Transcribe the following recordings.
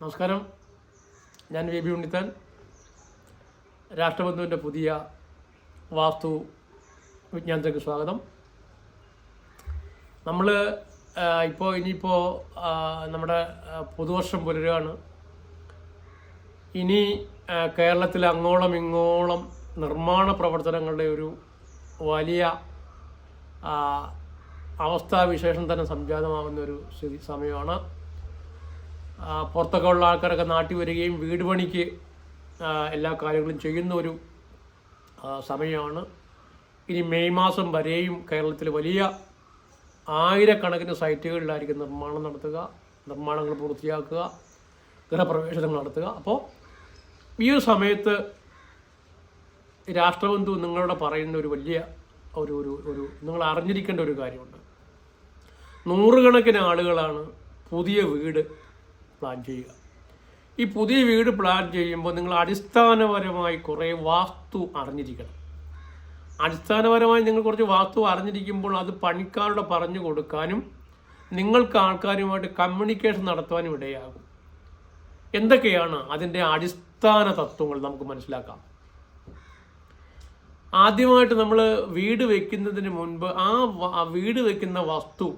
നമസ്കാരം. ഞാൻ V B Unnithan. രാഷ്ട്രബന്ധുവിന്റെ പുതിയ വാസ്തു വിജ്ഞാനത്തിലേക്ക് സ്വാഗതം. നമ്മൾ ഇപ്പോൾ ഇനിയിപ്പോൾ നമ്മുടെ പുതുവർഷം പുലരുകയാണ്. ഇനി കേരളത്തിൽ അങ്ങോളം ഇങ്ങോളം നിർമ്മാണ പ്രവർത്തനങ്ങളുടെ ഒരു വലിയ അവസ്ഥാവിശേഷം തന്നെ സംജാതമാകുന്ന ഒരു സ്ഥിതി സമയമാണ്. പുറത്തൊക്കെ ഉള്ള ആൾക്കാരൊക്കെ നാട്ടിൽ വരികയും വീട് പണിക്ക് എല്ലാ കാര്യങ്ങളും ചെയ്യുന്ന ഒരു സമയമാണ്. ഇനി മെയ് മാസം വരെയും കേരളത്തിൽ വലിയ ആയിരക്കണക്കിന് സൈറ്റുകളിലായിരിക്കും നിർമ്മാണം നടത്തുക നിർമ്മാണങ്ങൾ പൂർത്തിയാക്കുക ഗൃഹപ്രവേശനങ്ങൾ നടത്തുക. അപ്പോൾ ഈ ഒരു സമയത്ത് രാഷ്ട്രബന്ധു നിങ്ങളോട് പറയുന്ന ഒരു വലിയ ഒരു ഒരു ഒരു നിങ്ങൾ അറിഞ്ഞിരിക്കേണ്ട ഒരു കാര്യമുണ്ട്. നൂറുകണക്കിന് ആളുകളാണ് പുതിയ വീട് പ്ലാൻ ചെയ്യുക. ഈ പുതിയ വീട് പ്ലാൻ ചെയ്യുമ്പോൾ നിങ്ങൾ അടിസ്ഥാനപരമായി കുറേ വാസ്തു അറിഞ്ഞിരിക്കണം. അടിസ്ഥാനപരമായി നിങ്ങൾ കുറച്ച് വാസ്തു അറിഞ്ഞിരിക്കുമ്പോൾ അത് പണിക്കാരുടെ പറഞ്ഞു കൊടുക്കാനും നിങ്ങൾക്ക് ആൾക്കാരുമായിട്ട് കമ്മ്യൂണിക്കേഷൻ നടത്തുവാനും ഇടയാകും. എന്തൊക്കെയാണ് അതിന്റെ അടിസ്ഥാന തത്വങ്ങൾ നമുക്ക് മനസ്സിലാക്കാം. ആദ്യമായിട്ട് നമ്മൾ വീട് വെക്കുന്നതിന് മുൻപ് ആ വീട് വെക്കുന്ന വസ്തു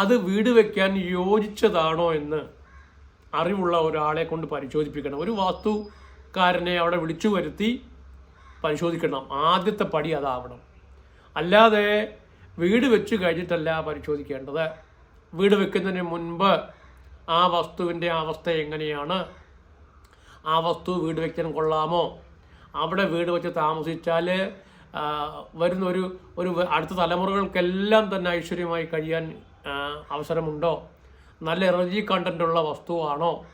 അത് വീട് വെക്കാൻ യോജിച്ചതാണോ എന്ന് അറിവുള്ള ഒരാളെ കൊണ്ട് പരിശോധിപ്പിക്കണം. ഒരു വാസ്തുക്കാരനെ അവിടെ വിളിച്ചു വരുത്തി പരിശോധിക്കണം. ആദ്യത്തെ പടി അതാവണം. അല്ലാതെ വീട് വെച്ച് കഴിഞ്ഞിട്ടല്ല പരിശോധിക്കേണ്ടത്. വീട് വെക്കുന്നതിന് മുൻപ് ആ വസ്തുവിന്റെ അവസ്ഥ എങ്ങനെയാണ്? ആ വസ്തു വീട് വെക്കാൻ കൊള്ളാമോ? അവിടെ വീട് വെച്ച് താമസിച്ചാൽ വരുന്ന ഒരു ഒരു അടുത്ത തലമുറകൾക്കെല്ലാം തന്നെ ഐശ്വര്യമായി കഴിയാൻ അവസരമുണ്ടോ? നല്ല എനർജി കണ്ടന്റ് ഉള്ള വസ്തുവാണോ?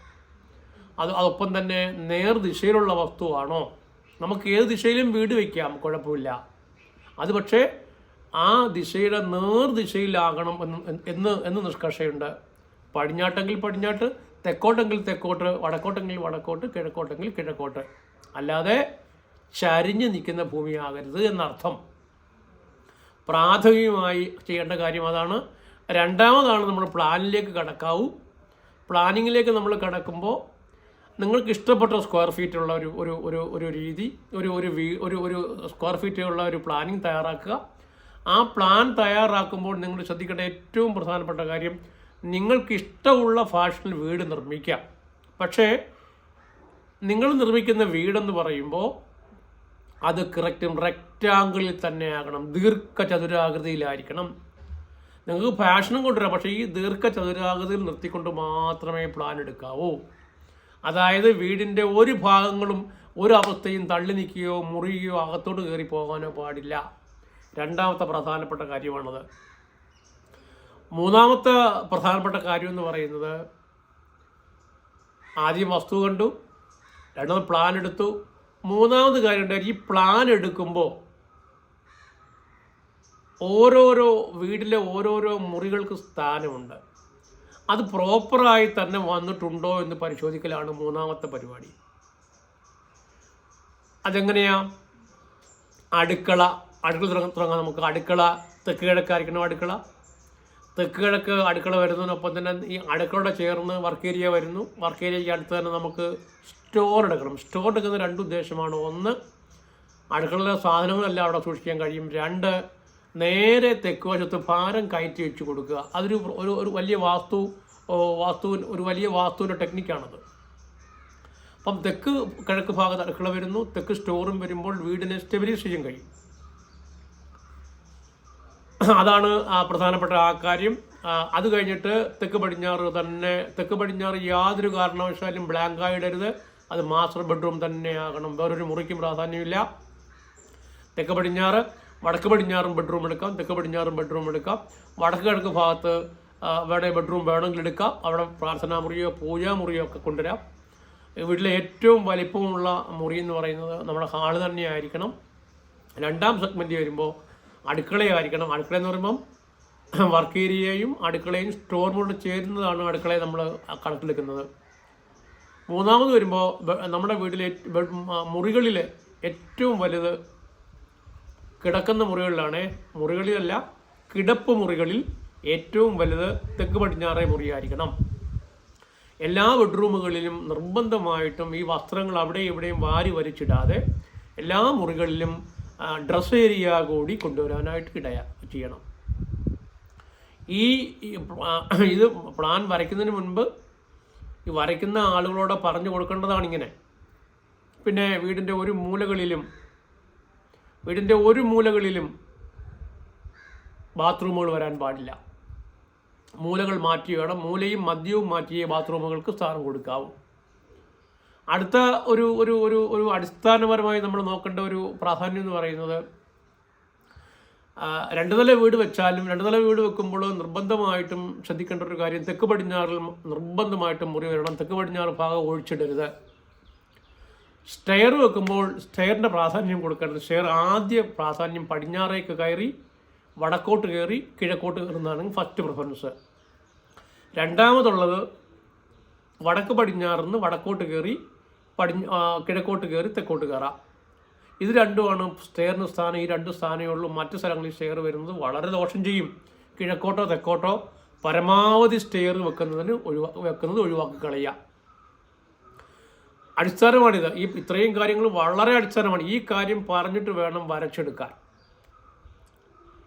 അത് അതൊപ്പം തന്നെ നേർ ദിശയിലുള്ള വസ്തുവാണോ? നമുക്ക് ഏത് ദിശയിലും വീട് വയ്ക്കാം കുഴപ്പമില്ല. അത് പക്ഷേ ആ ദിശയുടെ നേർദിശയിലാകണം എന്ന് എന്ന് എന്ന് നിഷ്കർഷയുണ്ട്. പടിഞ്ഞാട്ടെങ്കിൽ പടിഞ്ഞാട്ട് തെക്കോട്ടെങ്കിൽ തെക്കോട്ട് വടക്കോട്ടെങ്കിൽ വടക്കോട്ട് കിഴക്കോട്ടെങ്കിൽ കിഴക്കോട്ട്. അല്ലാതെ ചരിഞ്ഞ് നിൽക്കുന്ന ഭൂമിയാകരുത് എന്നർത്ഥം. പ്രാഥമികമായി ചെയ്യേണ്ട കാര്യം അതാണ്. രണ്ടാമതാണ് നമ്മൾ പ്ലാനിലേക്ക് കടക്കാവൂ. പ്ലാനിങ്ങിലേക്ക് നമ്മൾ കടക്കുമ്പോൾ നിങ്ങൾക്ക് ഇഷ്ടപ്പെട്ട സ്ക്വയർ ഫീറ്റ് ഉള്ള ഒരു ഒരു ഒരു ഒരു രീതി ഒരു ഒരു വീ ഒരു ഒരു സ്ക്വയർ ഫീറ്റുള്ള ഒരു പ്ലാനിങ് തയ്യാറാക്കുക. ആ പ്ലാൻ തയ്യാറാക്കുമ്പോൾ നിങ്ങൾ ശ്രദ്ധിക്കേണ്ട ഏറ്റവും പ്രധാനപ്പെട്ട കാര്യം നിങ്ങൾക്ക് ഇഷ്ടമുള്ള ഫാഷനിൽ വീട് നിർമ്മിക്കാം പക്ഷേ നിങ്ങൾ നിർമ്മിക്കുന്ന വീടെന്ന് പറയുമ്പോൾ അത് കറക്റ്റും റെക്റ്റാങ്കിളിൽ തന്നെ ആകണം. ദീർഘചതുരാകൃതിയിലായിരിക്കണം. നിങ്ങൾക്ക് ഫാഷനും കൊണ്ടുവരാം. പക്ഷേ ഈ ദീർഘചതുരാകൃതിയിൽ നിർത്തിക്കൊണ്ട് മാത്രമേ പ്ലാൻ എടുക്കാവൂ. അതായത് വീടിന്റെ ഒരു ഭാഗങ്ങളും ഒരു അവസ്ഥയും തള്ളി നിൽക്കുകയോ മുറിയുകയോ അകത്തോട്ട് കയറി പോകാനോ പാടില്ല. രണ്ടാമത്തെ പ്രധാനപ്പെട്ട കാര്യമാണത്. മൂന്നാമത്തെ പ്രധാനപ്പെട്ട കാര്യം എന്ന് പറയുന്നത് ആദ്യം വസ്തു കണ്ടു രണ്ടാമത് പ്ലാൻ എടുത്തു. മൂന്നാമത് കാര്യം ഈ പ്ലാൻ എടുക്കുമ്പോൾ ഓരോരോ വീടിലെ ഓരോരോ മുറികൾക്ക് സ്ഥാനമുണ്ട്. അത് പ്രോപ്പറായി തന്നെ വന്നിട്ടുണ്ടോ എന്ന് പരിശോധിക്കലാണ് മൂന്നാമത്തെ പരിപാടി. അതെങ്ങനെയാ? അടുക്കള അടുക്കള തുടങ്ങ- നമുക്ക്. അടുക്കള തെക്ക് കിഴക്കായിരിക്കണം അടുക്കള. തെക്ക് കിഴക്ക് അടുക്കള വരുന്നതിനൊപ്പം തന്നെ ഈ അടുക്കളയുടെ ചേർന്ന് വർക്ക് ഏരിയ വരുന്നു. വർക്ക് ഏരിയയ്ക്ക് അടുത്ത് തന്നെ നമുക്ക് സ്റ്റോർ എടുക്കണം. സ്റ്റോർ എടുക്കുന്ന രണ്ട് ഉദ്ദേശമാണ്. ഒന്ന് അടുക്കളയിലെ സാധനങ്ങളെല്ലാം അവിടെ സൂക്ഷിക്കാൻ കഴിയും. രണ്ട് നേരെ തെക്ക് വശത്ത് ഭാരം കയറ്റി വെച്ച് കൊടുക്കുക. അതൊരു ഒരു ഒരു വലിയ വാസ്തു വാസ്തു ഒരു വലിയ വാസ്തുവിന്റെ ടെക്നിക്കാണത്. അപ്പം തെക്ക് കിഴക്ക് ഭാഗത്ത് അടുക്കള വരുന്നു. തെക്ക് സ്റ്റോറും വരുമ്പോൾ വീടിനെ സ്റ്റെബിലൈസ് ചെയ്യാൻ കഴിയും. അതാണ് പ്രധാനപ്പെട്ട ആ കാര്യം. അത് കഴിഞ്ഞിട്ട് തെക്ക് പടിഞ്ഞാറ് തന്നെ തെക്ക് പടിഞ്ഞാറ് യാതൊരു കാരണവശാലും ബ്ലാങ്കായിടരുത് അത് മാസ്റ്റർ ബെഡ്റൂം തന്നെ ആകണം വേറൊരു മുറിക്കും പ്രാധാന്യമില്ല. തെക്ക് പടിഞ്ഞാറ് വടക്ക് പടിഞ്ഞാറും ബെഡ്റൂം എടുക്കാം തെക്ക് പടിഞ്ഞാറും ബെഡ്റൂം എടുക്കാം. വടക്ക് കിഴക്ക് ഭാഗത്ത് വേണ ബെഡ്റൂം വേണമെങ്കിൽ എടുക്കാം. അവിടെ പ്രാർത്ഥനാ മുറിയോ പൂജാ മുറിയോ ഒക്കെ കൊണ്ടുവരാം. വീട്ടിലെ ഏറ്റവും വലിപ്പമുള്ള മുറി എന്ന് പറയുന്നത് നമ്മുടെ ഹാൾ തന്നെയായിരിക്കണം. രണ്ടാം സെഗ്മെന്റ് വരുമ്പോൾ അടുക്കളയായിരിക്കണം. അടുക്കള എന്ന് പറയുമ്പം വർക്ക് ഏരിയയും അടുക്കളയും സ്റ്റോർ റൂമിൽ ചേരുന്നതാണ് അടുക്കളയെ നമ്മൾ കണക്കിലെടുക്കുന്നത്. മൂന്നാമത് വരുമ്പോൾ നമ്മുടെ വീട്ടിലെ മുറികളിൽ ഏറ്റവും വലുത് കിടക്കുന്ന മുറികളിലാണ്. മുറികളിലല്ല കിടപ്പ് മുറികളിൽ ഏറ്റവും വലുത് തെക്ക് പടിഞ്ഞാറേ മുറിയായിരിക്കണം. എല്ലാ ബെഡ്റൂമുകളിലും നിർബന്ധമായിട്ടും ഈ വസ്ത്രങ്ങൾ അവിടെ ഇവിടെയും വാരി വലിച്ചിടാതെ എല്ലാ മുറികളിലും ഡ്രസ് ഏരിയ കൂടി കൊണ്ടുവരാനായിട്ട് ഇടയ ചെയ്യണം. ഈ ഈ ഇത് പ്ലാൻ വരയ്ക്കുന്നതിന് മുൻപ് ഈ വരയ്ക്കുന്ന ആളുകളോട് പറഞ്ഞു കൊടുക്കേണ്ടതാണ് ഇങ്ങനെ പിന്നെ വീടിന്റെ ഒരു മൂലകളിലും വീടിന്റെ ഒരു മൂലകളിലും ബാത്റൂമുകൾ വരാൻ പാടില്ല. മൂലകൾ മാറ്റി വേണം. മൂലയും മദ്യവും മാറ്റിയേ ബാത്റൂമുകൾക്ക് സ്ഥാനം കൊടുക്കാവൂ. അടുത്ത ഒരു ഒരു ഒരു ഒരു അടിസ്ഥാനപരമായി നമ്മൾ നോക്കേണ്ട ഒരു പ്രാധാന്യം എന്ന് പറയുന്നത് രണ്ടു നില വീട് വെച്ചാലും രണ്ട് നില വീട് വെക്കുമ്പോൾ നിർബന്ധമായിട്ടും ശ്രദ്ധിക്കേണ്ട ഒരു കാര്യം തെക്ക് പടിഞ്ഞാറിൽ നിർബന്ധമായിട്ടും മുറി വരണം. തെക്ക് പടിഞ്ഞാറ് ഭാഗം ഒഴിച്ചിടരുത്. സ്റ്റെയർ വെക്കുമ്പോൾ സ്റ്റെയറിന്റെ പ്രാധാന്യം കൊടുക്കരുത്. സ്റ്റെയർ ആദ്യ പ്രാധാന്യം പടിഞ്ഞാറേക്ക് കയറി വടക്കോട്ട് കയറി കിഴക്കോട്ട് കയറുന്നതാണ് ഫസ്റ്റ് പ്രിഫറൻസ് രണ്ടാമതുള്ളത് വടക്ക് പടിഞ്ഞാറിന്ന് വടക്കോട്ട് കയറി പടി കിഴക്കോട്ട് കയറി തെക്കോട്ട് കയറാം. ഇത് രണ്ടുമാണ് സ്റ്റെയറിന് സ്ഥാനം. ഈ രണ്ട് സ്ഥാനമേ ഉള്ളൂ. മറ്റു സ്ഥലങ്ങളിൽ സ്റ്റെയർ വരുന്നത് വളരെ ദോഷം ചെയ്യും. കിഴക്കോട്ടോ തെക്കോട്ടോ പരമാവധി സ്റ്റെയർ വെക്കുന്നതിന് ഒഴിവാ വെക്കുന്നത് ഒഴിവാക്കി കളയുക. അടിസ്ഥാനമാണിത് ഈ ഇത്രയും കാര്യങ്ങൾ വളരെ അടിസ്ഥാനമാണ്. ഈ കാര്യം പറഞ്ഞിട്ട് വേണം വരച്ചെടുക്കാൻ.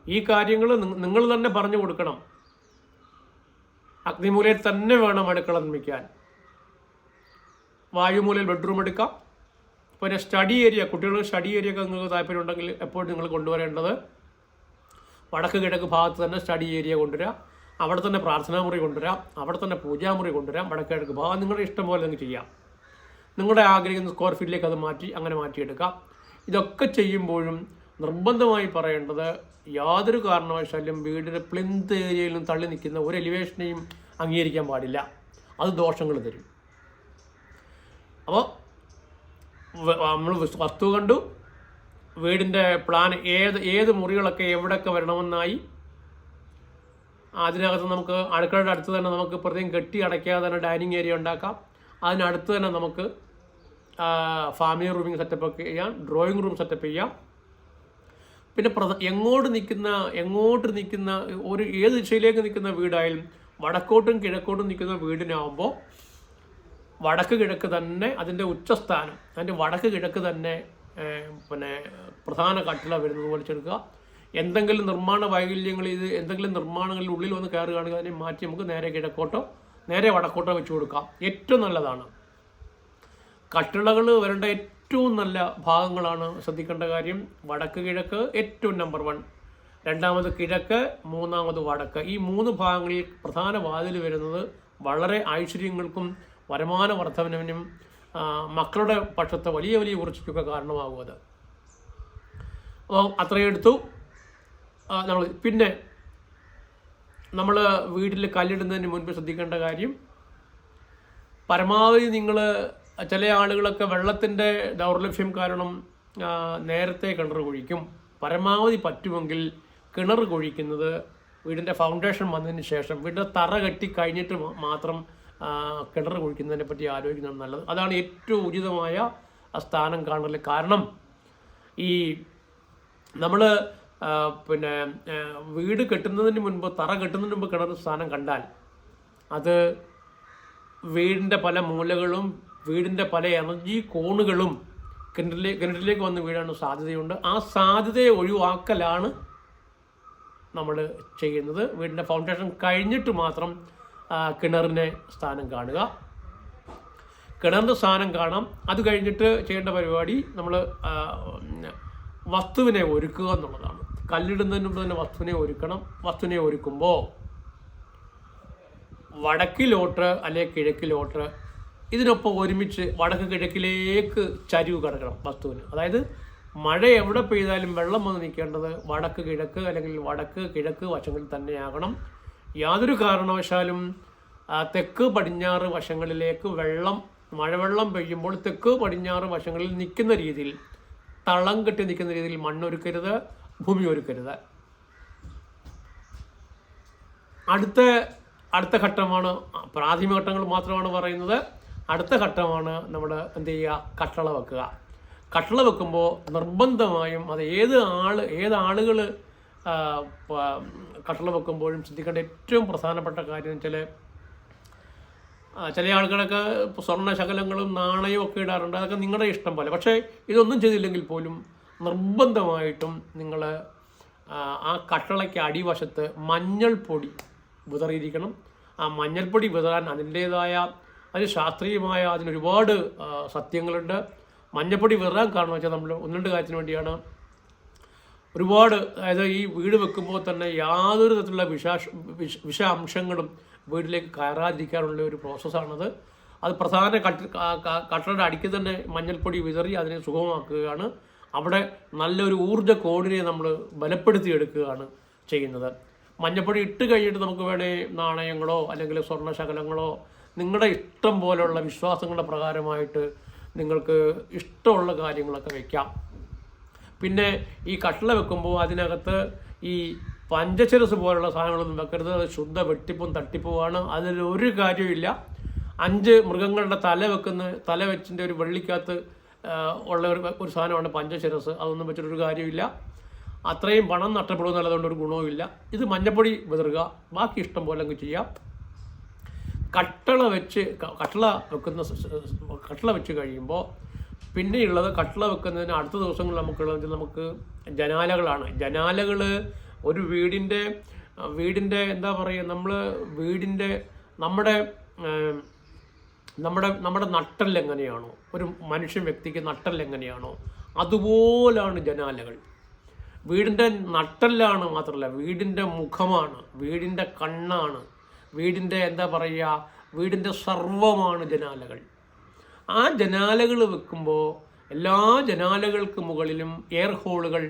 ഈ കാര്യങ്ങൾ നിങ്ങൾ തന്നെ പറഞ്ഞു കൊടുക്കണം. അഗ്നിമൂലയിൽ തന്നെ വേണം അടുക്കള നിർമ്മിക്കാൻ. വായുമൂലയിൽ ബെഡ്റൂം എടുക്കാം. പിന്നെ സ്റ്റഡി ഏരിയ കുട്ടികൾ സ്റ്റഡി ഏരിയ ഒക്കെ നിങ്ങൾക്ക് താല്പര്യം ഉണ്ടെങ്കിൽ എപ്പോഴും നിങ്ങൾ കൊണ്ടുവരേണ്ടത് വടക്ക് കിഴക്ക് ഭാഗത്ത് തന്നെ സ്റ്റഡി ഏരിയ കൊണ്ടുവരാം. അവിടെ തന്നെ പ്രാർത്ഥനാ മുറി കൊണ്ടുവരാം. അവിടെ തന്നെ പൂജാമുറി കൊണ്ടുവരാം. വടക്ക് കിഴക്ക് ഭാഗം നിങ്ങളുടെ ഇഷ്ടം പോലെ നിങ്ങൾക്ക് ചെയ്യാം. നിങ്ങളുടെ ആഗ്രഹിക്കുന്ന സ്ക്വയർ ഫീറ്റിലേക്ക് അത് മാറ്റി അങ്ങനെ മാറ്റിയെടുക്കാം. ഇതൊക്കെ ചെയ്യുമ്പോഴും നിർബന്ധമായി പറയേണ്ടത് യാതൊരു കാരണവശാലും വീടിന്റെ പ്ലിന്ത് ഏരിയയിലും തള്ളി നിൽക്കുന്ന ഒരു എലിവേഷനെയും അംഗീകരിക്കാൻ പാടില്ല. അത് ദോഷങ്ങൾ തരും. അപ്പോൾ നമ്മൾ വസ്തു കണ്ടു. വീടിന്റെ പ്ലാൻ ഏത് ഏത് മുറികളൊക്കെ എവിടെയൊക്കെ വരണമെന്നായി. അതിനകത്ത് നമുക്ക് അടുക്കളയുടെ അടുത്ത് തന്നെ നമുക്ക് പ്രത്യേകം കെട്ടി അടയ്ക്കാതെ തന്നെ ഡൈനിങ് ഏരിയ ഉണ്ടാക്കാം. അതിനടുത്ത് തന്നെ നമുക്ക് ഫാമിലി റൂമിങ് സെറ്റപ്പ് ഒക്കെ ചെയ്യാം ഡ്രോയിങ് റൂം സെറ്റപ്പ് ചെയ്യാം. പിന്നെ പ്രധ എങ്ങോട്ട് നിൽക്കുന്ന എങ്ങോട്ട് നിൽക്കുന്ന ഒരു ഏത് ദിശയിലേക്ക് നിൽക്കുന്ന വീടായാലും വടക്കോട്ടും കിഴക്കോട്ടും നിൽക്കുന്ന വീടിനാവുമ്പോൾ വടക്ക് കിഴക്ക് തന്നെ അതിന്റെ ഉച്ചസ്ഥാനം അതിന്റെ വടക്ക് കിഴക്ക് തന്നെ പിന്നെ പ്രധാന കട്ടില വരുന്നത് വലിച്ചെടുക്കുക എന്തെങ്കിലും നിർമ്മാണ വൈകല്യങ്ങൾ ഇത് എന്തെങ്കിലും നിർമ്മാണങ്ങളിൽ ഉള്ളിൽ വന്ന് കയറുകയാണെങ്കിൽ അതിനെ മാറ്റി നമുക്ക് നേരെ കിഴക്കോട്ടോ നേരെ വടക്കോട്ടോ വെച്ച് കൊടുക്കാം. ഏറ്റവും നല്ലതാണ്. കട്ടിളകൾ വരേണ്ട ഏറ്റവും നല്ല ഭാഗങ്ങളാണ് ശ്രദ്ധിക്കേണ്ട കാര്യം. വടക്ക് കിഴക്ക് ഏറ്റവും നമ്പർ വൺ രണ്ടാമത് കിഴക്ക് മൂന്നാമത് വടക്ക്. ഈ മൂന്ന് ഭാഗങ്ങളിൽ പ്രധാന വാതിൽ വരുന്നത് വളരെ ഐശ്വര്യങ്ങൾക്കും വരുമാന വർദ്ധനവിനും മക്കളുടെ പക്ഷത്തെ വലിയ വലിയ ഉറച്ചയ്ക്കൊക്കെ കാരണമാകും അത്. അപ്പോൾ അത്രയും എടുത്തു. നമ്മൾ പിന്നെ നമ്മൾ വീട്ടിൽ കല്ലിടുന്നതിന് മുൻപ് ശ്രദ്ധിക്കേണ്ട കാര്യം പരമാവധി നിങ്ങൾ ചില ആളുകളൊക്കെ വെള്ളത്തിന്റെ ദൗർലഭ്യം കാരണം നേരത്തെ കിണർ കുഴിക്കും. പരമാവധി പറ്റുമെങ്കിൽ കിണർ കുഴിക്കുന്നത് വീടിന്റെ ഫൗണ്ടേഷൻ വന്നതിന് ശേഷം വീടിന്റെ തറ കെട്ടി കഴിഞ്ഞിട്ട് മാത്രം കിണർ കുഴിക്കുന്നതിനെ പറ്റി ആലോചിക്കുന്നതാണ് നല്ലത്. അതാണ് ഏറ്റവും ഉചിതമായ സ്ഥാനം കാണൽ കാരണം. ഈ നമ്മൾ പിന്നെ വീട് കെട്ടുന്നതിന് മുൻപ് തറ കെട്ടുന്നതിന് മുൻപ് കിണർ സ്ഥാനം കണ്ടാൽ അത് വീടിന്റെ പല മൂലകളും വീടിന്റെ പല എനർജി കോണുകളും കിണറ്റിലേക്ക് കിണറ്റിലേക്ക് വന്ന് വീഴാൻ സാധ്യതയുണ്ട്. ആ സാധ്യതയെ ഒഴിവാക്കലാണ് നമ്മൾ ചെയ്യുന്നത്. വീടിന്റെ ഫൗണ്ടേഷൻ കഴിഞ്ഞിട്ട് മാത്രം കിണറിനെ സ്ഥാനം കാണുക. കിണറിന്റെ സ്ഥാനം കാണാം. അത് കഴിഞ്ഞിട്ട് ചെയ്യേണ്ട പരിപാടി നമ്മൾ വസ്തുവിനെ ഒരുക്കുക എന്നുള്ളതാണ്. കല്ലിടുന്നതിന് മുമ്പ് തന്നെ വസ്തുവിനെ ഒരുക്കണം. വസ്തുവിനെ ഒരുക്കുമ്പോൾ വടക്കിലോട്ട് അല്ലെങ്കിൽ കിഴക്കിലോട്ട് ഇതിനൊപ്പം ഒരുമിച്ച് വടക്ക് കിഴക്കിലേക്ക് ചരിവ് കിടക്കണം വസ്തുവിന്. അതായത് മഴ എവിടെ പെയ്താലും വെള്ളം വന്ന് നിൽക്കേണ്ടത് വടക്ക് കിഴക്ക് അല്ലെങ്കിൽ വടക്ക് കിഴക്ക് വശങ്ങളിൽ തന്നെയാകണം. യാതൊരു കാരണവശാലും തെക്ക് പടിഞ്ഞാറ് വശങ്ങളിലേക്ക് വെള്ളം മഴവെള്ളം പെയ്യുമ്പോൾ തെക്ക് പടിഞ്ഞാറ് വശങ്ങളിൽ നിൽക്കുന്ന രീതിയിൽ തളം കെട്ടി നിൽക്കുന്ന രീതിയിൽ മണ്ണൊരുക്കരുത് ഭൂമി ഒരുക്കരുത്. അടുത്ത അടുത്ത ഘട്ടമാണ് പ്രാഥമിക ഘട്ടങ്ങൾ മാത്രമാണ് പറയുന്നത്. അടുത്ത ഘട്ടമാണ് നമ്മൾ എന്ത് ചെയ്യുക? കട്ടള വെക്കുക. കട്ടള വെക്കുമ്പോൾ നിർബന്ധമായും അത് ഏത് ആൾ ഏത് ആളുകൾ കട്ടള വെക്കുമ്പോഴും ശ്രദ്ധിക്കേണ്ട ഏറ്റവും പ്രധാനപ്പെട്ട കാര്യം എന്ന് വെച്ചാൽ ചില ആളുകളൊക്കെ സ്വർണ ശകലങ്ങളും നാണയവും ഒക്കെ ഇടാറുണ്ട്. അതൊക്കെ നിങ്ങളുടെ ഇഷ്ടം പോലെ. പക്ഷേ ഇതൊന്നും ചെയ്തില്ലെങ്കിൽ പോലും നിർബന്ധമായിട്ടും നിങ്ങൾ ആ കട്ടളയ്ക്ക് അടിവശത്ത് മഞ്ഞൾപ്പൊടി വിതറിയിരിക്കണം. ആ മഞ്ഞൾപ്പൊടി വിതറാൻ അതിന്റേതായ അതിന് ശാസ്ത്രീയമായ അതിനൊരുപാട് സത്യങ്ങളുണ്ട്. മഞ്ഞപ്പൊടി വിതറാൻ കാരണം വെച്ചാൽ നമ്മൾ ഒന്ന് രണ്ട് കാര്യത്തിന് വേണ്ടിയാണ് ഒരുപാട് അതായത് ഈ വീട് വെക്കുമ്പോൾ തന്നെ യാതൊരു തരത്തിലുള്ള വിഷാഷ വിഷ വിഷാംശങ്ങളും വീട്ടിലേക്ക് കയറാതിരിക്കാനുള്ള ഒരു പ്രോസസ്സാണത്. അത് പ്രധാന കട്ട കട്ടയുടെ അടിക്ക് തന്നെ മഞ്ഞൾപ്പൊടി വിതറി അതിനെ സുഗമമാക്കുകയാണ്. അവിടെ നല്ലൊരു ഊർജ കോടിനെ നമ്മൾ ബലപ്പെടുത്തിയെടുക്കുകയാണ് ചെയ്യുന്നത്. മഞ്ഞൾപ്പൊടി ഇട്ട് കഴിഞ്ഞിട്ട് നമുക്ക് വേണേ നാണയങ്ങളോ അല്ലെങ്കിൽ സ്വർണ ശകലങ്ങളോ നിങ്ങളുടെ ഇഷ്ടം പോലെയുള്ള വിശ്വാസങ്ങളുടെ പ്രകാരമായിട്ട് നിങ്ങൾക്ക് ഇഷ്ടമുള്ള കാര്യങ്ങളൊക്കെ വയ്ക്കാം പിന്നെ ഈ കട്ടിള വെക്കുമ്പോൾ അതിനകത്ത് ഈ പഞ്ചചരസ് പോലുള്ള സാധനങ്ങളൊന്നും വെക്കരുത്. അത് ശുദ്ധ വെട്ടിപ്പും തട്ടിപ്പുമാണ്. അതിൽ ഒരു കാര്യമില്ല അഞ്ച് മൃഗങ്ങളുടെ തല വെക്കുന്ന തല വെച്ചിന്റെ ഒരു വെള്ളിക്കകത്ത് ഉള്ള ഒരു ഒരു സാധനമാണ് പഞ്ചശിരസ് അതൊന്നും വെച്ചിട്ടൊരു കാര്യമില്ല അത്രയും പണം നഷ്ടപ്പെടുമെന്നുള്ളതുകൊണ്ട് ഒരു ഗുണവുമില്ല. ഇത് മഞ്ഞപ്പൊടി വിതറുക. ബാക്കി ഇഷ്ടം പോലെ അങ്ങ് ചെയ്യാം. കട്ടള വെച്ച് കട്ടള വെക്കുന്ന കട്ടള വെച്ച് കഴിയുമ്പോൾ പിന്നെയുള്ളത് കട്ടള വെക്കുന്നതിന് അടുത്ത ദിവസങ്ങളിൽ നമുക്കുള്ളത് നമുക്ക് ജനാലകളാണ്. ജനാലകൾ ഒരു വീടിന്റെ വീടിന്റെ എന്താ പറയുക നമ്മൾ വീടിന്റെ നമ്മുടെ നമ്മുടെ നമ്മുടെ നട്ടൽ എങ്ങനെയാണോ ഒരു മനുഷ്യൻ വ്യക്തിക്ക് നട്ടൽ എങ്ങനെയാണോ അതുപോലാണ് ജനാലകൾ. വീടിന്റെ നട്ടല്ലാണ് മാത്രമല്ല വീടിന്റെ മുഖമാണ് വീടിന്റെ കണ്ണാണ് വീടിന്റെ എന്താ പറയുക വീടിന്റെ സർവമാണ് ജനാലകൾ. ആ ജനാലകൾ വെക്കുമ്പോൾ എല്ലാ ജനാലകൾക്ക് മുകളിലും എയർ ഹോളുകൾ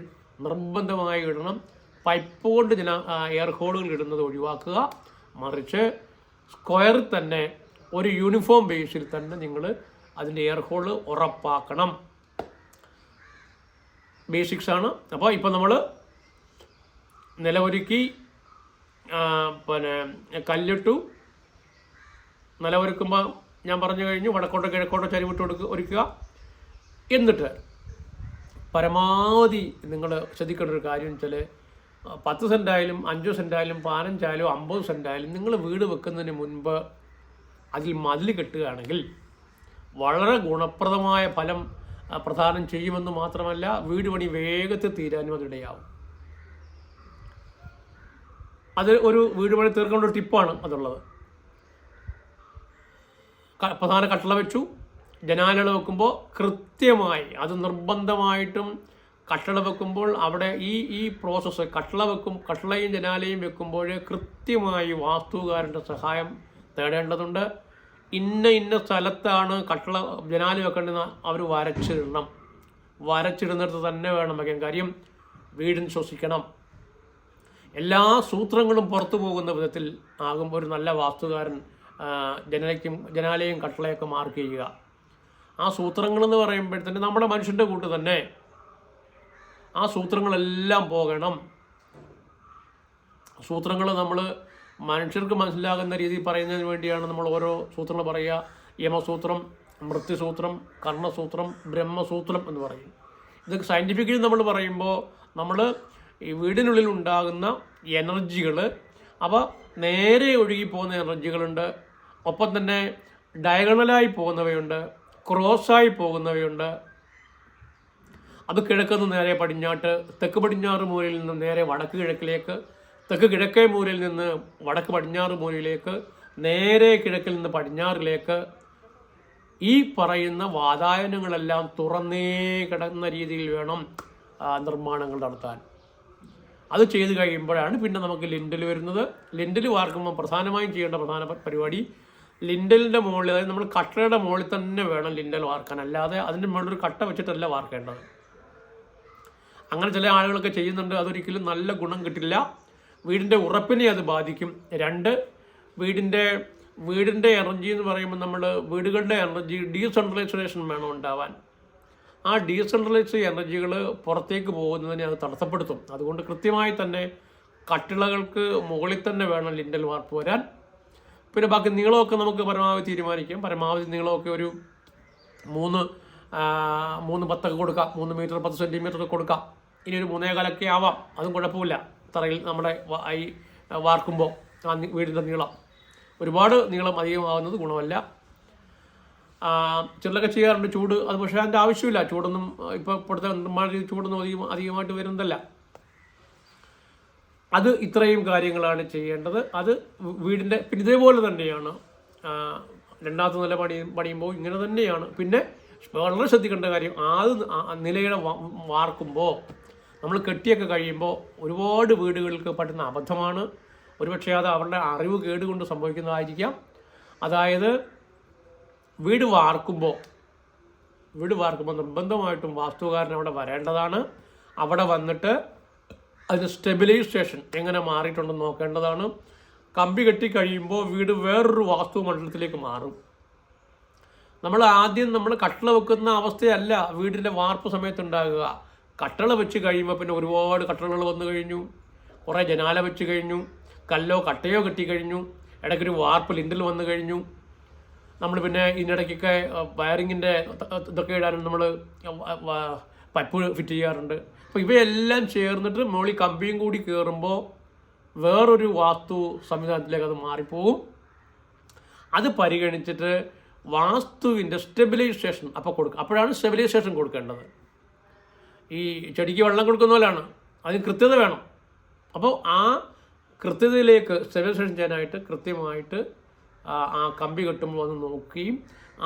നിർബന്ധമായി ഇടണം. പൈപ്പ് കൊണ്ട് ജന എയർ ഹോളുകൾ ഇടുന്നത് ഒഴിവാക്കുക. മറിച്ച് സ്ക്വയർ തന്നെ ഒരു യൂണിഫോം ബേസിൽ തന്നെ നിങ്ങൾ അതിന്റെ എയർ ഹോൾ ഉറപ്പാക്കണം. ബേസിക്സ് ആണ്. അപ്പോൾ ഇപ്പോൾ നമ്മൾ നിലവൊരുക്കി പിന്നെ കല്ലിട്ടു. നിലവൊരുക്കുമ്പോൾ ഞാൻ പറഞ്ഞു കഴിഞ്ഞു വടക്കോട്ടോ കിഴക്കോട്ടോ ചരിവിട്ട് കൊടുക്കുക ഒരുക്കുക. എന്നിട്ട് പരമാവധി നിങ്ങൾ ശ്രദ്ധിക്കേണ്ട ഒരു കാര്യം വെച്ചാൽ പത്ത് സെന്റായാലും അഞ്ച് സെന്റായാലും പതിനഞ്ചായാലും അമ്പത് സെന്റായാലും നിങ്ങൾ വീട് വെക്കുന്നതിന് മുൻപ് അതിൽ മതിൽ കെട്ടുകയാണെങ്കിൽ വളരെ ഗുണപ്രദമായ ഫലം പ്രദാനം ചെയ്യുമെന്ന് മാത്രമല്ല വീട് പണി വേഗത്തിൽ തീരാനും അതിടയാവും അത് ഒരു വീട് പണി തീർക്കേണ്ട ഒരു ടിപ്പാണ് അതുള്ളത്. പ്രധാന കട്ടള വെച്ചു. ജനാലകൾ വെക്കുമ്പോൾ കൃത്യമായി അത് നിർബന്ധമായിട്ടും കട്ടള വെക്കുമ്പോൾ അവിടെ ഈ ഈ പ്രോസസ്സ് കട്ടള വെക്കും കട്ടളയും ജനാലയും വെക്കുമ്പോൾ കൃത്യമായി വാസ്തുകാരന്റെ സഹായം തേടേണ്ടതുണ്ട്. ഇന്ന ഇന്ന സ്ഥലത്താണ് കട്ടള ജനാല വെക്കേണ്ടതെന്ന് അവർ വരച്ചിടണം. വരച്ചിടുന്നിടത്ത് തന്നെ വേണം വയ്ക്കാൻ. കാര്യം വീടിന് ശ്വസിക്കണം. എല്ലാ സൂത്രങ്ങളും പുറത്തു പോകുന്ന വിധത്തിൽ ആകും ഒരു നല്ല വാസ്തുകാരൻ ജനലയ്ക്കും ജനാലയും കട്ടളയൊക്കെ മാർക്ക് ചെയ്യുക. ആ സൂത്രങ്ങളെന്ന് പറയുമ്പോഴത്തേന് നമ്മുടെ മനുഷ്യന്റെ കൂട്ട് തന്നെ ആ സൂത്രങ്ങളെല്ലാം പോകണം. സൂത്രങ്ങൾ നമ്മൾ മനുഷ്യർക്ക് മനസ്സിലാകുന്ന രീതിയിൽ പറയുന്നതിന് വേണ്ടിയാണ് നമ്മൾ ഓരോ സൂത്രങ്ങൾ പറയുക. യമസൂത്രം മൃത്യുസൂത്രം കർണസൂത്രം ബ്രഹ്മസൂത്രം എന്ന് പറയും. ഇത് സയന്റിഫിക്കലി നമ്മൾ പറയുമ്പോൾ നമ്മൾ ഈ വീടിനുള്ളിൽ ഉണ്ടാകുന്ന എനർജികൾ അവ നേരെ ഒഴുകി പോകുന്ന എനർജികളുണ്ട്. ഒപ്പം തന്നെ ഡയഗണലായി പോകുന്നവയുണ്ട്. ക്രോസായി പോകുന്നവയുണ്ട്. അത് കിഴക്കുന്ന നേരെ പടിഞ്ഞാട്ട് തെക്ക് പടിഞ്ഞാറ് മൂലയിൽ നിന്ന് നേരെ വടക്ക് കിഴക്കിലേക്ക് തെക്ക് കിഴക്കേ മൂലയിൽ നിന്ന് വടക്ക് പടിഞ്ഞാറ് മൂലയിലേക്ക് നേരെ കിഴക്കിൽ നിന്ന് പടിഞ്ഞാറിലേക്ക്. ഈ പറയുന്ന വാതായനങ്ങളെല്ലാം തുറന്നേ കിടന്ന രീതിയിൽ വേണം നിർമ്മാണങ്ങൾ നടത്താൻ. അത് ചെയ്ത് കഴിയുമ്പോഴാണ് പിന്നെ നമുക്ക് ലിൻഡിൽ വരുന്നത്. ലിൻഡിൽ വാർക്കുമ്പോൾ പ്രധാനമായും ചെയ്യേണ്ട പ്രധാന പരിപാടി ലിൻഡലിന്റെ മുകളിൽ അതായത് നമ്മൾ കട്ടയുടെ മുകളിൽ തന്നെ വേണം ലിൻഡൽ വാർക്കാൻ. അല്ലാതെ അതിന്റെ മുകളിൽ ഒരു കട്ട വെച്ചിട്ടല്ല വാർക്കേണ്ടത്. അങ്ങനെ ചില ആളുകളൊക്കെ ചെയ്യുന്നുണ്ട്. അതൊരിക്കലും നല്ല ഗുണം കിട്ടില്ല. വീടിന്റെ ഉറപ്പിനെ അത് ബാധിക്കും. രണ്ട് വീടിന്റെ വീടിന്റെ എനർജി എന്ന് പറയുമ്പോൾ നമ്മൾ വീടുകളുടെ എനർജി ഡീസെൻട്രലൈസേഷൻ വേണം ഉണ്ടാവാൻ. ആ ഡീസെൻട്രലൈസ് എനർജികൾ പുറത്തേക്ക് പോകുന്നതിനെ അത് തടസ്സപ്പെടുത്തും. അതുകൊണ്ട് കൃത്യമായി തന്നെ കട്ടിളകൾക്ക് മുകളിൽ തന്നെ വേണം ലിൻഡൽ വാർപ്പ് വരാൻ. പിന്നെ ബാക്കി നീളമൊക്കെ നമുക്ക് പരമാവധി തീരുമാനിക്കാം. പരമാവധി നീളമൊക്കെ ഒരു മൂന്ന് മൂന്ന് പത്തൊക്കെ കൊടുക്കാം. മൂന്ന് മീറ്റർ പത്ത് സെന്റിമീറ്റർ കൊടുക്കാം. ഇനി ഒരു മൂന്നേകാലൊക്കെ ആവാം. അതും കുഴപ്പമില്ല. തറയിൽ നമ്മുടെ ഈ വാർക്കുമ്പോൾ ആ വീടിന്റെ നീളം. ഒരുപാട് നീളം അധികമാവുന്നത് ഗുണമല്ല. ചിലരൊക്കെ ചെയ്യാറുണ്ട് ചൂട് അത് പക്ഷേ അതിന്റെ ആവശ്യമില്ല. ചൂടൊന്നും ഇപ്പോൾ ഇപ്പോഴത്തെ രീതി ചൂടൊന്നും അധികം അധികമായിട്ട് വരുന്നതല്ല. അത് ഇത്രയും കാര്യങ്ങളാണ് ചെയ്യേണ്ടത്. അത് വീടിന്റെ പിന്നെ ഇതേപോലെ തന്നെയാണ്. രണ്ടാമത്തെ നില പണി പണിയുമ്പോൾ ഇങ്ങനെ തന്നെയാണ്. പിന്നെ വളരെ ശ്രദ്ധിക്കേണ്ട കാര്യം ആത് നിലയുടെ വാർക്കുമ്പോൾ നമ്മൾ കെട്ടിയൊക്കെ കഴിയുമ്പോൾ ഒരുപാട് വീടുകൾക്ക് പറ്റുന്ന അബദ്ധമാണ്. ഒരുപക്ഷെ അത് അവരുടെ അറിവ് കേടുകൊണ്ട് സംഭവിക്കുന്നതായിരിക്കാം. അതായത് വീട് വാർക്കുമ്പോൾ വീട് വാർക്കുമ്പോൾ നിർബന്ധമായിട്ടും വാസ്തുകാരൻ അവിടെ വരേണ്ടതാണ്. അവിടെ വന്നിട്ട് അതിന് സ്റ്റെബിലൈസേഷൻ എങ്ങനെ മാറിയിട്ടുണ്ടെന്ന് നോക്കേണ്ടതാണ്. കമ്പി കെട്ടി കഴിയുമ്പോൾ വീട് വേറൊരു വാസ്തു മണ്ഡലത്തിലേക്ക് മാറും. നമ്മൾ ആദ്യം നമ്മൾ കട്ടള വെക്കുന്ന അവസ്ഥയല്ല വീടിന്റെ വാർപ്പ് സമയത്തുണ്ടാകുക കട്ടള വെച്ച് കഴിയുമ്പോൾ പിന്നെ ഒരുപാട് കട്ടളകൾ വന്നു കഴിഞ്ഞു. കുറേ ജനാല വെച്ച് കഴിഞ്ഞു. കല്ലോ കട്ടയോ കെട്ടി കഴിഞ്ഞു. ഇടയ്ക്കൊരു വാർപ്പ് ലിൻഡിൽ വന്നു കഴിഞ്ഞു. നമ്മൾ പിന്നെ ഇതിനിടയ്ക്കൊക്കെ വയറിങ്ങിന്റെ ഇതൊക്കെ ഇടാനും നമ്മൾ പൈപ്പ് ഫിറ്റ് ചെയ്യാറുണ്ട്. അപ്പോൾ ഇവയെല്ലാം ചേർന്നിട്ട് മുകളിൽ കമ്പിയും കൂടി കയറുമ്പോൾ വേറൊരു വാസ്തു സംവിധാനത്തിലേക്ക് അത് മാറിപ്പോവും. അത് പരിഗണിച്ചിട്ട് വാസ്തുവിന്റെ സ്റ്റെബിലൈസേഷൻ അപ്പോൾ കൊടുക്കുക അപ്പോഴാണ് സ്റ്റെബിലൈസേഷൻ കൊടുക്കേണ്ടത്. ഈ ചെടിക്ക് വെള്ളം കൊടുക്കുന്ന പോലെയാണ്. അതിന് കൃത്യത വേണം. അപ്പോൾ ആ കൃത്യതയിലേക്ക് സ്റ്റെബിലൈസേഷൻ ചെയ്യാനായിട്ട് കൃത്യമായിട്ട് ആ കമ്പി കെട്ടുമ്പോൾ ഒന്ന് നോക്കുകയും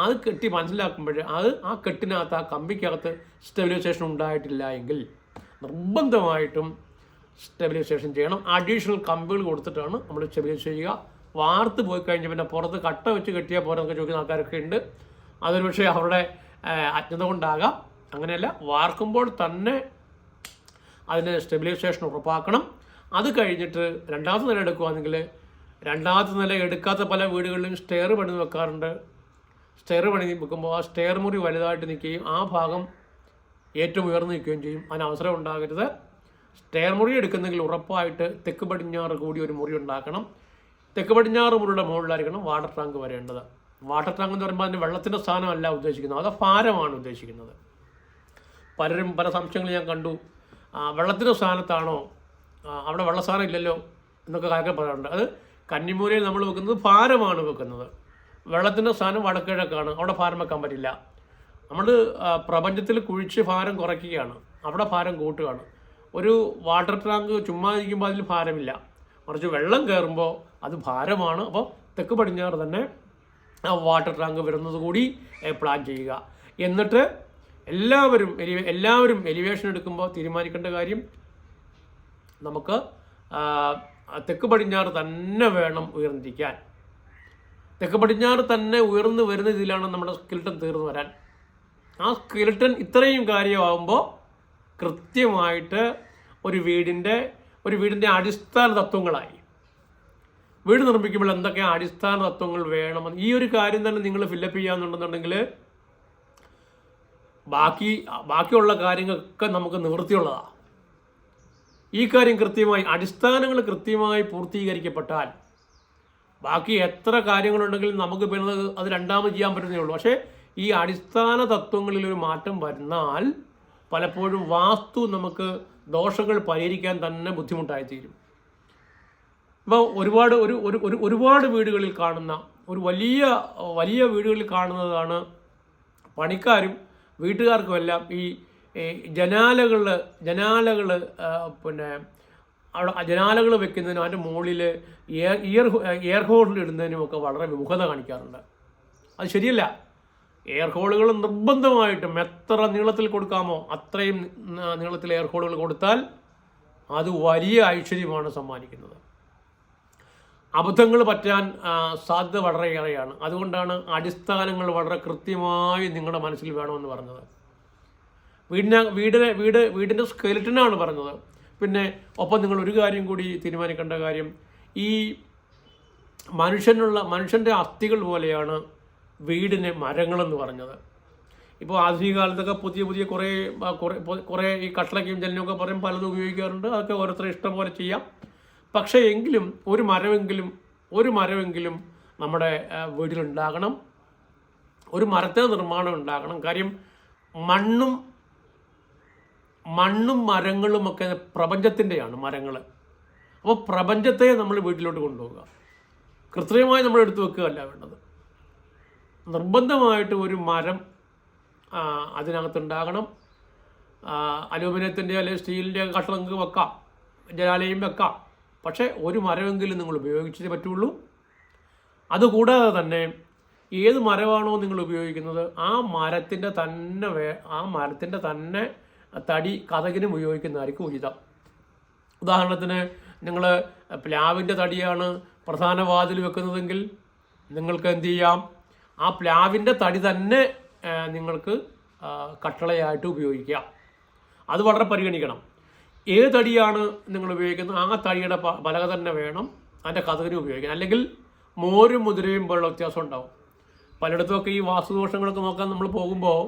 അത് കെട്ടി മനസ്സിലാക്കുമ്പോൾ അത് ആ കെട്ടിനകത്ത് ആ കമ്പിക്കകത്ത് സ്റ്റെബിലൈസേഷൻ ഉണ്ടായിട്ടില്ല എങ്കിൽ നിർബന്ധമായിട്ടും സ്റ്റെബിലൈസേഷൻ ചെയ്യണം. അഡീഷണൽ കമ്പികൾ കൊടുത്തിട്ടാണ് നമ്മൾ സ്റ്റെബിലൈസ് ചെയ്യുക. വാർത്ത് പോയി കഴിഞ്ഞാൽ പിന്നെ പുറത്ത് കട്ട വെച്ച് കെട്ടിയാൽ പോലെ എന്നൊക്കെ ചോദിക്കുന്ന ആൾക്കാരൊക്കെ ഉണ്ട്. അതൊരു പക്ഷേ അവരുടെ അജ്ഞത കൊണ്ടാകാം. അങ്ങനെയല്ല വാർക്കുമ്പോൾ തന്നെ അതിന് സ്റ്റെബിലൈസേഷൻ ഉറപ്പാക്കണം. അത് കഴിഞ്ഞിട്ട് രണ്ടാമത്തെ നില എടുക്കുകയാണെങ്കിൽ രണ്ടാമത്തെ നില എടുക്കാത്ത പല വീടുകളിലും സ്റ്റെയർ പണി വെക്കാറുണ്ട്. സ്റ്റെയർ പണി വെക്കുമ്പോൾ ആ സ്റ്റെയർ മുറി വലുതായിട്ട് നിൽക്കുകയും ആ ഭാഗം ഏറ്റവും ഉയർന്നു നിൽക്കുകയും ചെയ്യും. അതിന് അവസരം ഉണ്ടാകരുത്. സ്റ്റെയർ മുറി എടുക്കുന്നെങ്കിൽ ഉറപ്പായിട്ട് തെക്ക് പടിഞ്ഞാറ് കൂടി ഒരു മുറി ഉണ്ടാക്കണം. തെക്ക് പടിഞ്ഞാറ് മുറിയുടെ മുകളിലായിരിക്കണം വാട്ടർ ടാങ്ക് വരേണ്ടത്. വാട്ടർ ടാങ്ക് എന്ന് പറയുമ്പോൾ അതിന് വെള്ളത്തിന്റെ സ്ഥാനമല്ല ഉദ്ദേശിക്കുന്നത്. അത് ഭാരമാണ് ഉദ്ദേശിക്കുന്നത്. പലരും പല സംശയങ്ങൾ ഞാൻ കണ്ടു. വെള്ളത്തിന്റെ സ്ഥാനത്താണോ? അവിടെ വെള്ളസ്ഥാനം ഇല്ലല്ലോ എന്നൊക്കെ കാര്യങ്ങൾ പറയാറുണ്ട്. അത് കന്നിമൂലയിൽ നമ്മൾ വെക്കുന്നത് ഭാരമാണ് വെക്കുന്നത്. വെള്ളത്തിന്റെ സ്ഥാനം വടക്കിഴക്കാണ് അവിടെ ഭാരം വെക്കാൻ പറ്റില്ല. നമ്മൾ പ്രപഞ്ചത്തിൽ കുഴിച്ച് ഭാരം കുറയ്ക്കുകയാണ്. അവിടെ ഭാരം കൂട്ടുകയാണ്. ഒരു വാട്ടർ ടാങ്ക് ചുമ്മാ ഇരിക്കുമ്പോൾ അതിൽ ഭാരമില്ല. മറിച്ച് വെള്ളം കയറുമ്പോൾ അത് ഭാരമാണ്. അപ്പോൾ തെക്ക് പടിഞ്ഞാറ് തന്നെ ആ വാട്ടർ ടാങ്ക് വരുന്നത് കൂടി പ്ലാൻ ചെയ്യുക. എന്നിട്ട് എല്ലാവരും എലി- എല്ലാവരും എലിവേഷൻ എടുക്കുമ്പോൾ തീരുമാനിക്കേണ്ട കാര്യം നമുക്ക് തെക്ക് പടിഞ്ഞാറ് തന്നെ വേണം ഉയർന്നിരിക്കാൻ. തെക്ക് പടിഞ്ഞാറ് തന്നെ ഉയർന്നു വരുന്ന ഇതിലാണ് നമ്മുടെ സ്കിൽട്ടൻ തീർന്നു വരാൻ. ആ സ്കിൽട്ടൻ ഇത്രയും കാര്യമാകുമ്പോൾ കൃത്യമായിട്ട് ഒരു വീടിന്റെ ഒരു വീടിന്റെ അടിസ്ഥാന തത്വങ്ങളായി. വീട് നിർമ്മിക്കുമ്പോൾ എന്തൊക്കെ അടിസ്ഥാന തത്വങ്ങൾ വേണമെന്ന് ഈ ഒരു കാര്യം തന്നെ നിങ്ങൾ ഫില്ലപ്പ് ചെയ്യാന്നുണ്ടെന്നുണ്ടെങ്കിൽ ബാക്കി ബാക്കിയുള്ള കാര്യങ്ങളൊക്കെ നമുക്ക് നിവൃത്തിയുള്ളതാണ് ഈ കാര്യം കൃത്യമായി അടിസ്ഥാനങ്ങൾ കൃത്യമായി പൂർത്തീകരിക്കപ്പെട്ടാൽ ബാക്കി എത്ര കാര്യങ്ങളുണ്ടെങ്കിലും നമുക്ക് പിന്നെ അത് രണ്ടാമത് ചെയ്യാൻ പറ്റുന്നേ ഉള്ളൂ. പക്ഷേ ഈ അടിസ്ഥാന തത്വങ്ങളിൽ ഒരു മാറ്റം വരുന്നാൽ പലപ്പോഴും വാസ്തു നമുക്ക് ദോഷങ്ങൾ പരിഹരിക്കാൻ തന്നെ ബുദ്ധിമുട്ടായിത്തീരും. ഇപ്പോൾ ഒരുപാട് ഒരു ഒരു ഒരു ഒരുപാട് വീടുകളിൽ കാണുന്ന ഒരു വലിയ വലിയ വീടുകളിൽ കാണുന്നതാണ് പണിക്കാരും വീട്ടുകാർക്കുമെല്ലാം ഈ ജനാലകൾ ജനാലകൾ പിന്നെ അവിടെ ജനാലകൾ വെക്കുന്നതിനും അതിന്റെ മുകളിൽ എയർ ഇയർ എയർ ഹോളിൽ ഇടുന്നതിനും ഒക്കെ വളരെ വിമുഖത കാണിക്കാറുണ്ട്. അത് ശരിയല്ല. എയർ ഹോളുകൾ നിർബന്ധമായിട്ടും എത്ര നീളത്തിൽ കൊടുക്കാമോ? അത്രയും നീളത്തിൽ എയർ ഹോളുകൾ കൊടുത്താൽ അത് വലിയ ഐശ്വര്യമാണ് സമ്മാനിക്കുന്നത്. അബദ്ധങ്ങൾ പറ്റാൻ സാധ്യത വളരെയേറെയാണ്. അതുകൊണ്ടാണ് അടിസ്ഥാനങ്ങൾ വളരെ കൃത്യമായി നിങ്ങളുടെ മനസ്സിൽ വേണമെന്ന് പറഞ്ഞത്. വീടിനെ വീടിനെ വീട് വീടിന്റെ സ്കെലിറ്റനാണ് പറഞ്ഞത്. പിന്നെ ഒപ്പം നിങ്ങൾ ഒരു കാര്യം കൂടി തീരുമാനിക്കേണ്ട കാര്യം ഈ മനുഷ്യനുള്ള മനുഷ്യന്റെ അസ്ഥികൾ പോലെയാണ് വീടിന് മരങ്ങളെന്ന് പറഞ്ഞത്. ഇപ്പോൾ ആധുനിക കാലത്തൊക്കെ പുതിയ പുതിയ കുറേ കുറേ കുറേ ഈ കട്ടളയ്ക്കും ജനനൊക്കെ പറയും പലതും ഉപയോഗിക്കാറുണ്ട്. അതൊക്കെ ഓരോരുത്തർ ഇഷ്ടം പോലെ ചെയ്യാം. പക്ഷേ എങ്കിലും ഒരു മരമെങ്കിലും ഒരു മരമെങ്കിലും നമ്മുടെ വീട്ടിലുണ്ടാകണം. ഒരു മരത്തെ നിർമ്മാണം ഉണ്ടാകണം. കാര്യം മണ്ണും മണ്ണും മരങ്ങളും ഒക്കെ പ്രപഞ്ചത്തിന്റെയാണ് മരങ്ങൾ. അപ്പോൾ പ്രപഞ്ചത്തെ നമ്മൾ വീട്ടിലോട്ട് കൊണ്ടുപോകുക കൃത്രിമമായി നമ്മൾ എടുത്തു വെക്കുകയല്ല വേണ്ടത്. നിർബന്ധമായിട്ട് ഒരു മരം അതിനകത്തുണ്ടാകണം അലൂമിനിയത്തിന്റെ അല്ലെങ്കിൽ സ്റ്റീലിന്റെ കഷ്ണം വെക്കാം. ജലാലയം വെക്കാം. പക്ഷേ ഒരു മരമെങ്കിലും നിങ്ങൾ ഉപയോഗിച്ചേ പറ്റുള്ളൂ. അതുകൂടാതെ തന്നെ ഏത് മരമാണോ നിങ്ങൾ ഉപയോഗിക്കുന്നത് ആ മരത്തിന്റെ തന്നെ ആ മരത്തിന്റെ തന്നെ തടി കഥകിനും ഉപയോഗിക്കുന്നതായിരിക്കും ഉചിതം. ഉദാഹരണത്തിന് നിങ്ങൾ പ്ലാവിന്റെ തടിയാണ് പ്രധാന വാതിൽ വെക്കുന്നതെങ്കിൽ നിങ്ങൾക്ക് എന്ത് ചെയ്യാം? ആ പ്ലാവിന്റെ തടി തന്നെ നിങ്ങൾക്ക് കട്ടളയായിട്ട് ഉപയോഗിക്കാം. അത് വളരെ പരിഗണിക്കണം. ഏത് തടിയാണ് നിങ്ങൾ ഉപയോഗിക്കുന്നത്? ആ തടിയുടെ പലക തന്നെ വേണം അതിന്റെ കഥകിന് ഉപയോഗിക്കാം അല്ലെങ്കിൽ മോരും മുതിരയും പോലുള്ള വ്യത്യാസം ഉണ്ടാവും. പലയിടത്തുമൊക്കെ ഈ വാസ്തുദോഷങ്ങളൊക്കെ നോക്കാൻ നമ്മൾ പോകുമ്പോൾ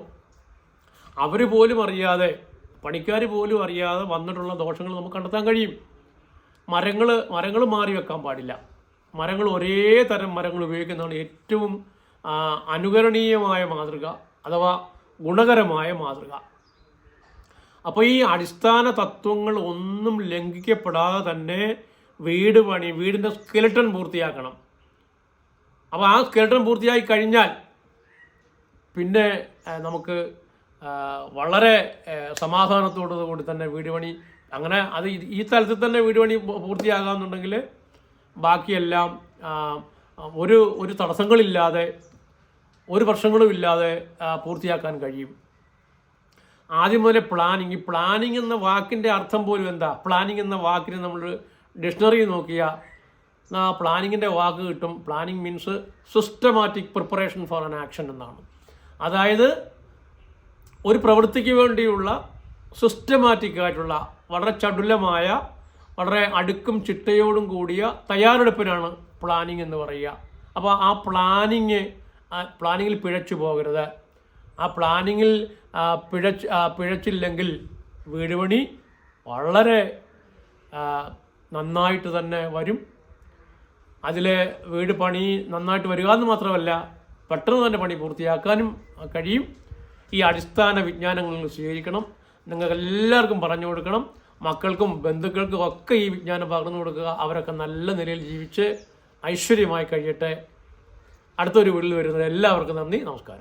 അവർ പോലും അറിയാതെ പണിക്കാർ പോലും അറിയാതെ വന്നിട്ടുള്ള ദോഷങ്ങൾ നമുക്ക് കണ്ടെത്താൻ കഴിയും. മരങ്ങൾ മരങ്ങൾ മാറി വെക്കാൻ പാടില്ല. മരങ്ങൾ ഒരേ തരം മരങ്ങൾ ഉപയോഗിക്കുന്നതാണ് ഏറ്റവും അനുകരണീയമായ മാതൃക അഥവാ ഗുണകരമായ മാതൃക. അപ്പോൾ ഈ അടിസ്ഥാന തത്വങ്ങൾ ഒന്നും ലംഘിക്കപ്പെടാതെ തന്നെ വീട് പണി വീടിന്റെ സ്കെലട്ടൺ പൂർത്തിയാക്കണം. അപ്പോൾ ആ സ്കെലട്ടൺ പൂർത്തിയായി കഴിഞ്ഞാൽ പിന്നെ നമുക്ക് വളരെ സമാധാനത്തോടുകൂടി സമാധാനത്തോടു കൂടി തന്നെ വീട് പണി അങ്ങനെ അത് ഈ തലത്തിൽ തന്നെ വീട് പണി പൂർത്തിയാകാമെന്നുണ്ടെങ്കിൽ ബാക്കിയെല്ലാം ഒരു ഒരു തടസ്സങ്ങളില്ലാതെ ഒരു പ്രശ്നങ്ങളും ഇല്ലാതെ പൂർത്തിയാക്കാൻ കഴിയും. ആദ്യം മുതലേ പ്ലാനിങ് പ്ലാനിങ് എന്ന വാക്കിന്റെ അർത്ഥം പോലും എന്താ? പ്ലാനിങ് എന്ന വാക്കിന് നമ്മൾ ഡിക്ഷണറി നോക്കിയാൽ പ്ലാനിങ്ങിന്റെ വാക്ക് കിട്ടും. Planning means systematic preparation for an action എന്നാണ്. അതായത് ഒരു പ്രവൃത്തിക്ക് വേണ്ടിയുള്ള സിസ്റ്റമാറ്റിക് ആയിട്ടുള്ള വളരെ ചടുലമായ വളരെ അടുക്കും ചിട്ടയോടും കൂടിയ തയ്യാറെടുപ്പിനാണ് പ്ലാനിങ് എന്ന് പറയുക. അപ്പോൾ ആ പ്ലാനിങ് പ്ലാനിങ്ങിൽ പിഴച്ചു പോകരുത്. ആ പ്ലാനിങ്ങിൽ പിഴ പിഴച്ച് പിഴച്ചില്ലെങ്കിൽ വീട് പണി വളരെ നന്നായിട്ട് തന്നെ വരും. അതിൽ വീട് പണി നന്നായിട്ട് വരിക എന്ന് മാത്രമല്ല പെട്ടെന്ന് തന്നെ പണി പൂർത്തിയാക്കാനും കഴിയും. ഈ അടിസ്ഥാന വിജ്ഞാനങ്ങൾ സ്വീകരിക്കണം. നിങ്ങൾക്ക് എല്ലാവർക്കും പറഞ്ഞു കൊടുക്കണം. മക്കൾക്കും ബന്ധുക്കൾക്കും ഒക്കെ ഈ വിജ്ഞാനം പകർന്നു കൊടുക്കുക. അവരൊക്കെ നല്ല നിലയിൽ ജീവിച്ച് ഐശ്വര്യമായി കഴിയട്ടെ. അടുത്തൊരു വീട്ടിൽ വരുന്നത് എല്ലാവർക്കും നന്ദി. നമസ്കാരം.